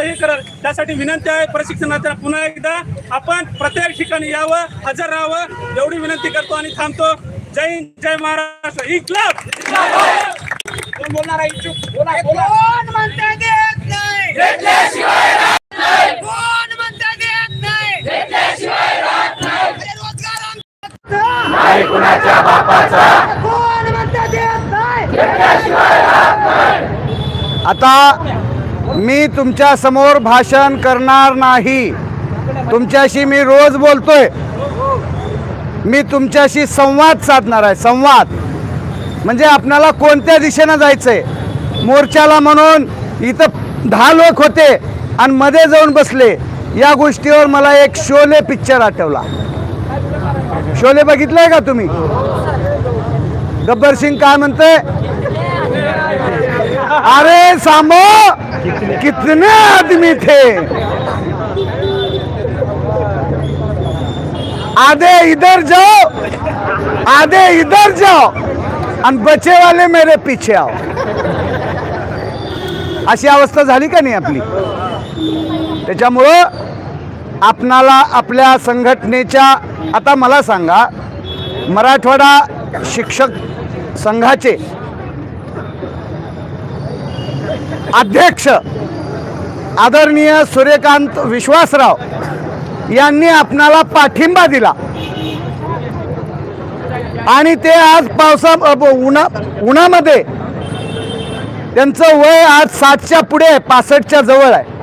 थोडं हे करा. त्यासाठी विनंती आहे प्रशिक्षणार्थी पुन्हा एकदा आपण प्रत्येक ठिकाणी यावं हजर राहावं एवढी विनंती करतो आणि थांबतो. जय हिंद जय महाराष्ट्र. इन्क्लाब कोण बोलणार आहे? इच्छुक? बोला बोला. कोण म्हणते देत नाही? कोण म्हणते देत नाही? बेरोजगार कोण म्हणते देत नाही? आता मी तुमच्यासमोर भाषण करणार नाही. तुमच्याशी मी रोज बोलतोय. मी तुमच्याशी संवाद साधणार आहे संवाद. म्हणजे आपणाला कोणत्या दिशेनं जायचंय? मोर्चाला म्हणून इथं दहा लोक होते आणि मध्ये जाऊन बसले. या गोष्टीवर मला एक शोले पिक्चर आठवला. शोले बघितलंय का तुम्ही? गब्बर सिंग काय म्हणतंय? अरे सामो कितने आदमी थे? आधे इधर जाओ आधे इधर जाओ आणि बचे वाले मेरे पीछे आओ। अशी अवस्था झाली का नाही आपली? त्याच्यामुळं आपणाला आपल्या संघटनेच्या आता मला सांगा मराठवाडा शिक्षक संघाचे अध्यक्ष आदरणीय सूर्यकांत विश्वासराव यांनी आपणाला पाठिंबा दिला. आणि ते आज पावसा उन्हा उन्हामध्ये त्यांचं वय आज सातच्या पुढे पासष्टच्या जवळ आहे.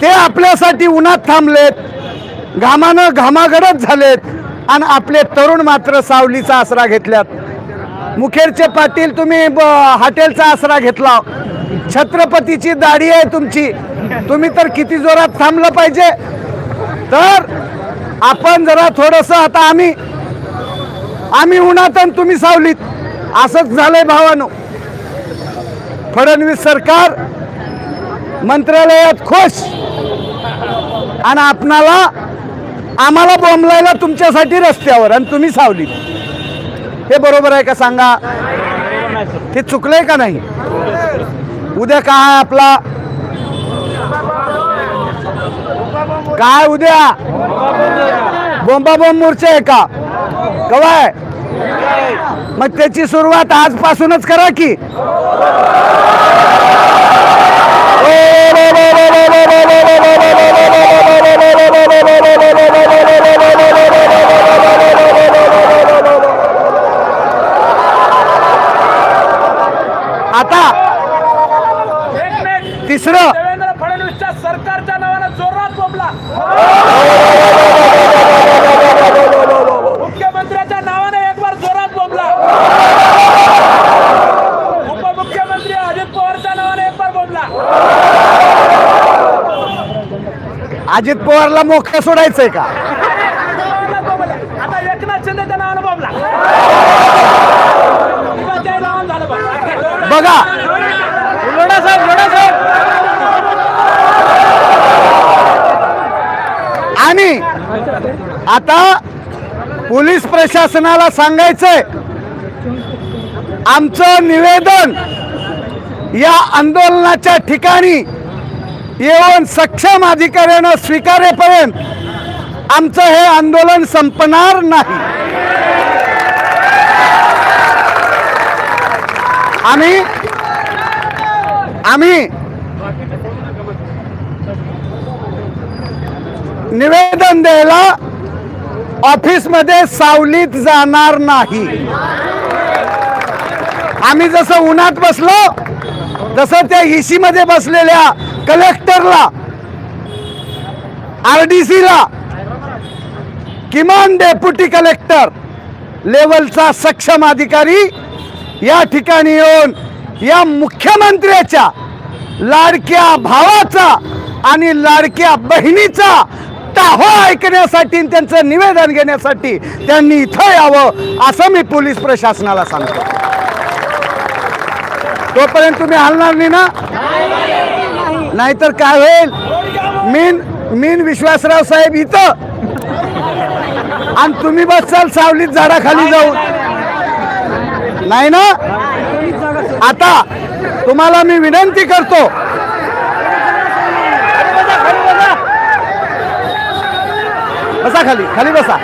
ते आपल्यासाठी उन्हात थांबलेत घामानं घामागडच झालेत आणि आपले तरुण मात्र सावलीचा आसरा घेतल्यात. मुखेरचे पाटील तुम्ही ब- हॉटेलचा आसरा घेतला. छत्रपतीची दाढी आहे तुमची. तुम्ही तर किती जोरात थांबलं पाहिजे. तर आपण जरा थोडंसं आता आम्ही आम्ही उन्हात आणि तुम्ही सावलीत. असंच झालंय भावानो. फडणवीस सरकार मंत्रालयात खुश. आणि आपणाला आम्हाला बोंबलायला तुमच्यासाठी रस्त्यावर आणि तुम्ही सावलीत. हे बरोबर आहे का सांगा? हे चुकलंय का नाही? उद्या काय आहे आपला? काय उद्या? बोंबा बोंब मोर्चा आहे का? कवाय आहे? मग त्याची सुरुवात आजपासूनच करा की. तिसरं देवेंद्र फडणवीसच्या सरकारच्या नावानं जोरात बोंबला. मुख्यमंत्र्याच्या नावाने एक बार जोरात बोंबला. उपमुख्यमंत्री अजित पवारच्या नावाने एक बार बोंबला. अजित पवारला मोक्का सोडायचंय का? आता एकनाथ शिंदेच्या नावानं बोंबला. बघ. बघा लोढा साहेब लोढा साहेब आणि आता पोलीस प्रशासनाला सांगायचंय आमचं निवेदन या आंदोलनाच्या ठिकाणी येऊन सक्षम अधिकाऱ्यानं स्वीकारेपर्यंत आमचं हे आंदोलन संपणार नाही. आम्ही आम्ही निवेदन द्यायला ऑफिसमध्ये सावलीत जाणार नाही. आम्ही जसं उन्हात बसलो तसं त्या इसी मध्ये बसलेल्या कलेक्टरला आरडीसीला किमान डेप्युटी कलेक्टर लेवलचा सक्षम अधिकारी या ठिकाणी येऊन या मुख्यमंत्र्याच्या लाडक्या भावाचा आणि लाडक्या बहिणीचा हो ऐकण्यासाठी त्यांचं निवेदन घेण्यासाठी त्यांनी इथं यावं असं मी पोलीस प्रशासनाला सांगतो. तोपर्यंत तुम्ही हलणार नाही ना? नाहीतर काय होईल? मीन मीन विश्वासराव साहेब इथं. आणि तुम्ही बसाल सावलीत झाडाखाली जाऊन. नाही ना? आता तुम्हाला मी विनंती करतो बसा खाली खाली बसा.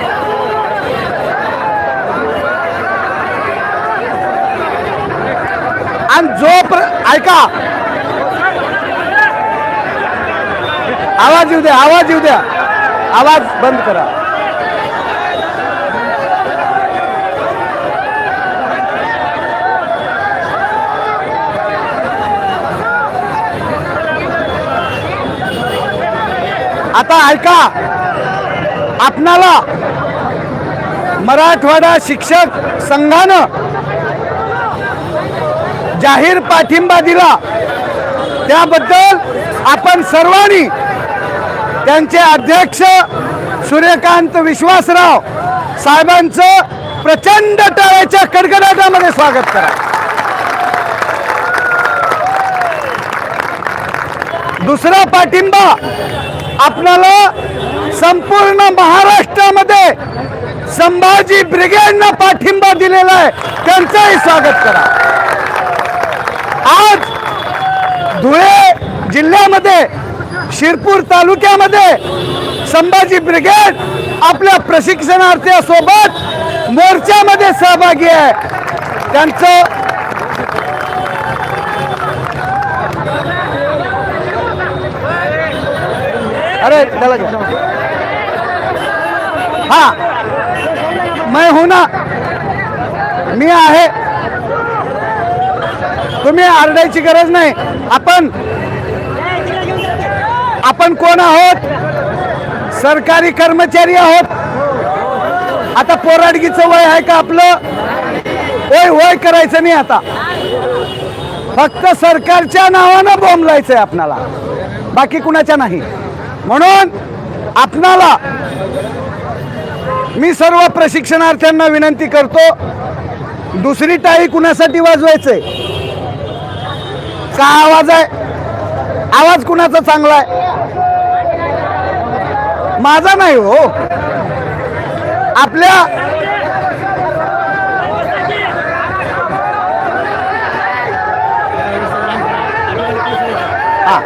आणि जो प्र ऐका. आवाज येऊ द्या आवाज येऊ द्या. आवाज बंद करा. आता ऐका. आपणाला मराठवाडा शिक्षक संघानं जाहीर पाठिंबा दिला. त्याबद्दल आपण सर्वांनी त्यांचे अध्यक्ष सूर्यकांत विश्वासराव साहेबांचं प्रचंड टाळ्याच्या कडकडाटामध्ये स्वागत करा. दुसरा पाठिंबा आपणाला संपूर्ण महाराष्ट्रामध्ये संभाजी ब्रिगेडना पाठिंबा दिलेला आहे. त्यांचंही स्वागत करा. आज धुळे जिल्ह्यामध्ये शिरपूर तालुक्यामध्ये संभाजी ब्रिगेड आपल्या प्रशिक्षणार्थ्यासोबत मोर्चामध्ये सहभागी आहे. त्यांचं अरे त्याला घ्या. हा. मैं हूं ना. मी आहे. तुम्ही आरडायची गरज नाही. आपण आपण कोण आहोत? सरकारी कर्मचारी आहोत. आता पोराडगीचं वय आहे का आपलं? वय वय करायचं नाही आता. फक्त सरकारच्या नावानं बोंबलायचंय आपणाला. बाकी कुणाच्या नाही. म्हणून आपणाला मी सर्व प्रशिक्षणार्थ्यांना विनंती करतो दुसरी टाळी कुणासाठी वाजवायचंय? का आवाज आहे? आवाज कुणाचा चांगला आहे? माझा नाही हो. आपल्या हा.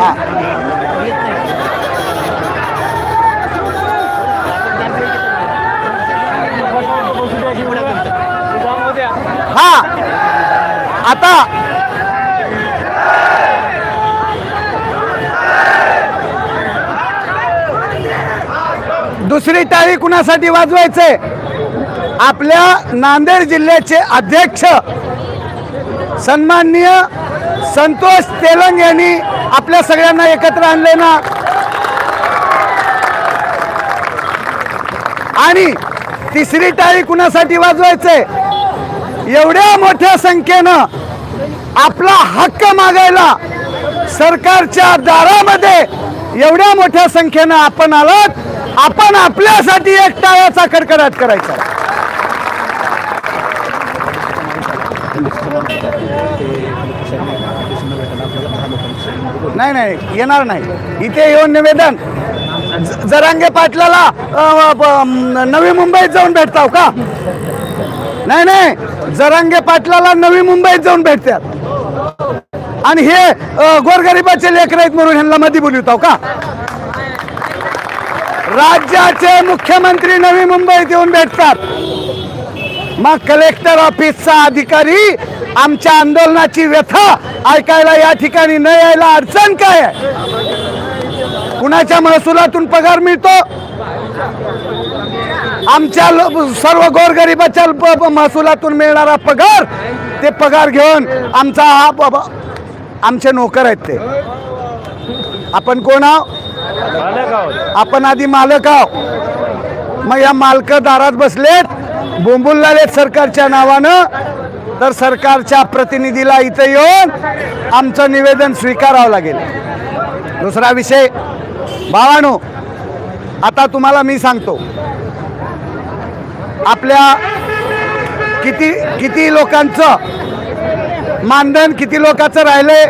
हा. आता दुसरी टाळी कुणासाठी वाजवायचे? आपल्या नांदेड जिल्ह्याचे अध्यक्ष सन्माननीय संतोष तेलंग यांनी आपल्या सगळ्यांना एकत्र आणले ना. आणि तिसरी टाळी कुणासाठी वाजवायचे? एवढ्या मोठ्या संख्येनं आपला हक्क मागायला सरकारच्या दारामध्ये एवढ्या मोठ्या संख्येनं आपण आलात. आपण आपल्यासाठी एक टाळ्याचा कडकडाट करायचा. नाही नाही येणार नाही. इथे येऊन निवेदन. जरांगे पाटलाला नवी मुंबईत जाऊन भेटताव का? नाही नाही. जरांगे पाटलाला नवी मुंबईत जाऊन भेटतात. आणि हे गोरगरिबाचे लेकर आहेत म्हणून ह्यांना मध्ये बोलवतो का? राज्याचे मुख्यमंत्री नवी मुंबईत येऊन भेटतात. मग कलेक्टर ऑफिसचा अधिकारी आमच्या आंदोलनाची व्यथा ऐकायला या ठिकाणी न यायला अडचण काय आहे? कुणाच्या महसुलातून पगार मिळतो? आमच्या सर्व गोरगरिबाच्या प- महसुलातून मिळणारा पगार ते पगार घेऊन आमचा हा बाबा आमचे नोकर आहेत ते. आपण कोण आहो? आपण आधी मालक आहो मग या मालक दारात बसलेत बोंबुल लागलेत सरकारच्या नावानं तर सरकारच्या प्रतिनिधीला इथं येऊन आमचं निवेदन स्वीकारावं लागेल. दुसरा विषय भावानो आता तुम्हाला मी सांगतो. आपल्या किती किती लोकांचं मानधन किती लोकांचं राहिलंय?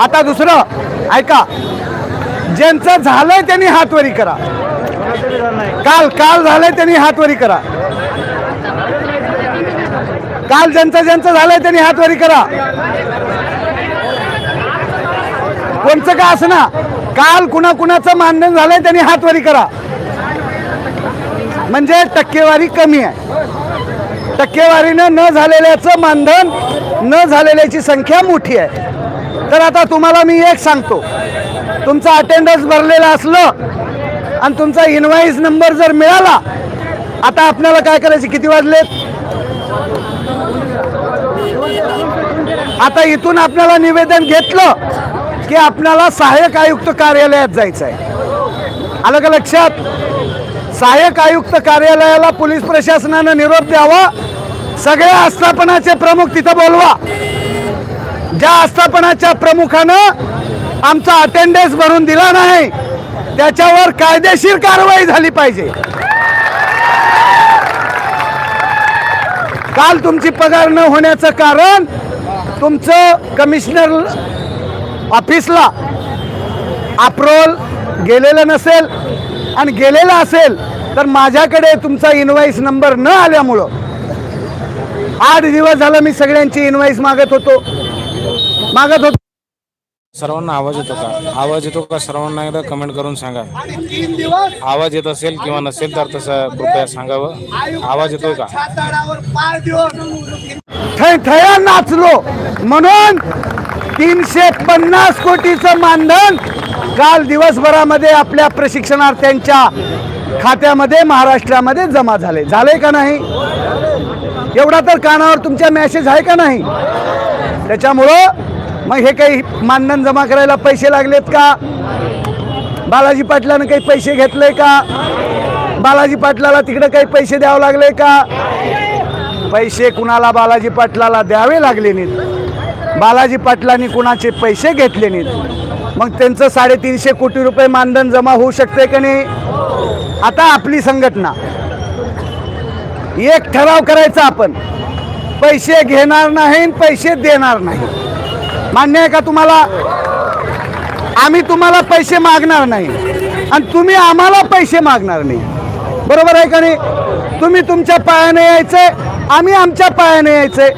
आता दुसरं ऐका. ज्यांचं झालंय त्यांनी हातवरी करा. काल काल झालंय त्यांनी हातवरी करा. काल ज्यांचं ज्यांचं झालंय त्यांनी हातवारी करा. कोणचं का असं ना? काल कुणा कुणाचं मानधन झालंय त्यांनी हातवारी करा. म्हणजे टक्केवारी कमी आहे. टक्केवारीनं न झालेल्याचं मानधन न झालेल्याची संख्या मोठी आहे. तर आता तुम्हाला मी एक सांगतो. तुमचा अटेंडन्स भरलेला असलं आणि तुमचा इनवाईस नंबर जर मिळाला आता आपल्याला काय करायचे? किती वाजलेत? आता इथून आपल्याला निवेदन घेतलं की आपल्याला सहाय्यक आयुक्त कार्यालयात जायचं आहे आलं का लक्षात? सहाय्यक आयुक्त कार्यालयाला पोलीस प्रशासनानं निरोप द्यावा. सगळ्या आस्थापनाचे प्रमुख तिथं बोलवा. ज्या आस्थापनाच्या प्रमुखानं आमचा अटेंडन्स भरून दिला नाही त्याच्यावर कायदेशीर कारवाई झाली पाहिजे. काल तुमची पगार न होण्याचं कारण तुमचं कमिशनर ऑफिसला अप्रोल गेलेलं नसेल आणि गेलेलं असेल तर माझ्याकडे तुमचा इनवाईस नंबर न आल्यामुळं आठ दिवस झालं मी सगळ्यांची इनवाईस मागत होतो. मागत होतो. सर्वांना आवाज येतो का? आवाज येतो का? सर्वांना एकदा कमेंट करून सांगा. आवाज येत असेल किंवा नसेल तर तसं कृपया सांगावं. आवाज येतो का? थय थया नाचलो. म्हणून तीनशे पन्नास कोटीचं मानधन काल दिवसभरामध्ये आपल्या प्रशिक्षणार्थ्यांच्या खात्यामध्ये महाराष्ट्रामध्ये जमा झाले. झाले का नाही? एवढा तर कानावर तुमच्या मॅसेज आहे का नाही? त्याच्यामुळं मग हे काही मानधन जमा करायला पैसे लागलेत का? बालाजी पाटलानं काही पैसे घेतले का? बालाजी पाटलाला तिकडं काही पैसे द्यावे लागले का? पैसे कुणाला बालाजी पाटलाला द्यावे लागले नाहीत. बालाजी पाटलांनी कुणाचे पैसे घेतले नाहीत. मग त्यांचं साडेतीनशे कोटी रुपये मानधन जमा होऊ शकते का नाही? आता आपली संघटना. एक ठराव करायचा आपण. पैसे घेणार नाही पैसे देणार नाही. मान्य आहे का तुम्हाला? आम्ही तुम्हाला पैसे मागणार नाही. आणि तुम्ही आम्हाला पैसे मागणार नाही. बरोबर आहे का नाही? तुम्ही तुमच्या पायाने यायचंय आम्ही आमच्या पायाने यायचंय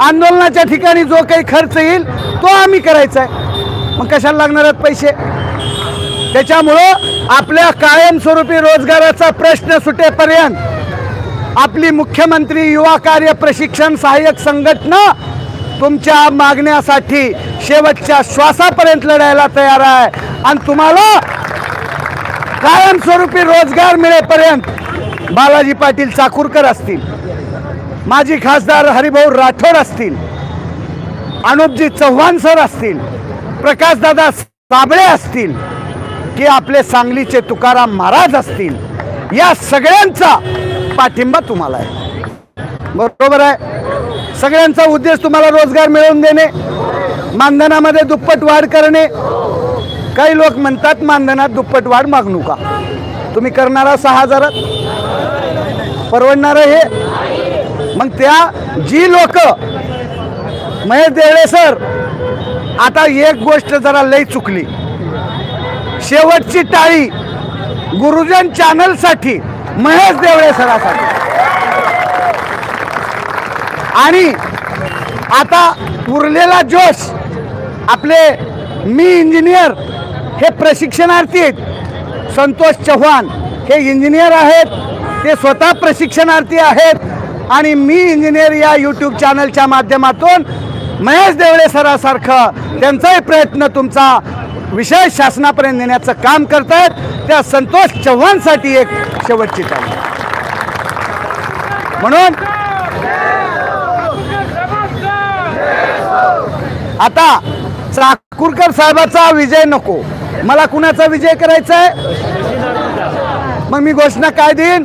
आंदोलनाच्या ठिकाणी जो काही खर्च येईल तो आम्ही करायचा आहे. मग कशाला लागणार आहेत पैसे? त्याच्यामुळं आपल्या कायमस्वरूपी रोजगाराचा प्रश्न सुटेपर्यंत आपली मुख्यमंत्री युवा कार्य प्रशिक्षण सहाय्यक संघटना तुमच्या मागण्यासाठी शेवटच्या श्वासापर्यंत लढायला तयार आहे. आणि तुम्हाला कायमस्वरूपी रोजगार मिळेपर्यंत बालाजी पाटील चाकूरकर असतील माजी खासदार हरिभाऊ राठोड असतील अनुपजी चव्हाण सर असतील प्रकाशदादा साबळे असतील की आपले सांगलीचे तुकाराम महाराज असतील या सगळ्यांचा पाठिंबा तुम्हाला आहे. बरोबर आहे? सगळ्यांचा उद्देश तुम्हाला रोजगार मिळवून देणे मानधनामध्ये दुप्पट वाढ करणे. काही लोक म्हणतात मानधनात दुप्पट वाढ मागणू का तुम्ही करणारा सहा हजारात परवडणार हे. मग त्या जी लोक महेश देवळे सर आता एक गोष्ट जरा लई चुकली. शेवटची टाळी गुरुजन चॅनलसाठी महेश देवळे सरासाठी. आणि आता उरलेला जोश आपले मी इंजिनियर हे प्रशिक्षणार्थी आहेत. संतोष चव्हाण हे इंजिनियर आहेत ते स्वतः प्रशिक्षणार्थी आहेत. आणि मी इंजिनियर या यूट्यूब चॅनलच्या माध्यमातून महेश देवळे सरासारखं त्यांचाही प्रयत्न तुमचा विषय शासनापर्यंत नेण्याचं काम करतायत. त्या संतोष चव्हाणसाठी एक शेवटची चालू म्हणून आता चाकूरकर साहेबाचा विजय नको. मला कुणाचा विजय करायचा आहे? मग मी घोषणा काय देईन?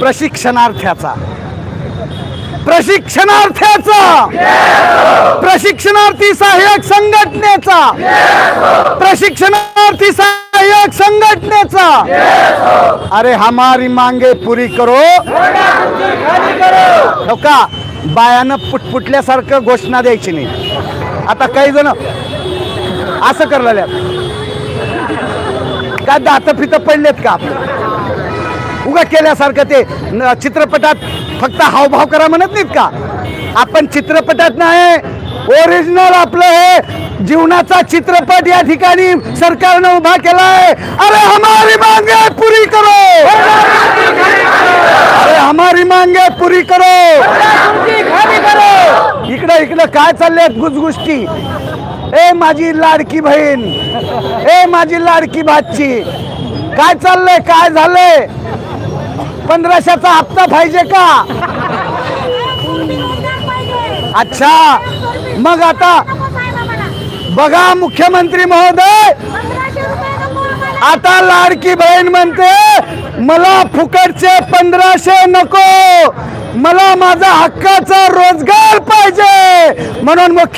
प्रशिक्षणार्थ्याचा. प्रशिक्षणार्थ्याचा! प्रशिक्षणार्थी सहाय्यक संघटनेचा! प्रशिक्षणार्थी सहाय्यक संघटनेचा! अरे हमारी मांगे पुरी करो। हो का? बायानं पुटपुटल्यासारखं घोषणा द्यायची नाही. आता काही जण असं करलेल्या का दात फितं पडलेत का? उगा केल्यासारखं ते न- चित्रपटात फक्त हावभाव करा म्हणत नाहीत का? आपण चित्रपटात नाही ओरिजिनल आपलं हे जीवनाचा चित्रपट या ठिकाणी सरकारनं उभा केलाय. अरे हमारी मांगे पुरी करो. अरे हमारी मांगे पुरी करो. इकडं इकडं काय चाललंय गुजगुष्टी? ए माझी लाडकी बहीण. ए माझी लाडकी भाची काय चाललंय? काय झालंय? पंधराशेचा हप्ता पाहिजे का? अच्छा. मग आता बघा मुख्यमंत्री महोदय. आता लाडकी बहीण म्हणते मला फुकटचे पंधराशे नको. मला माझा हक्काचा रोजगार पाहिजे. म्हणून मुख्य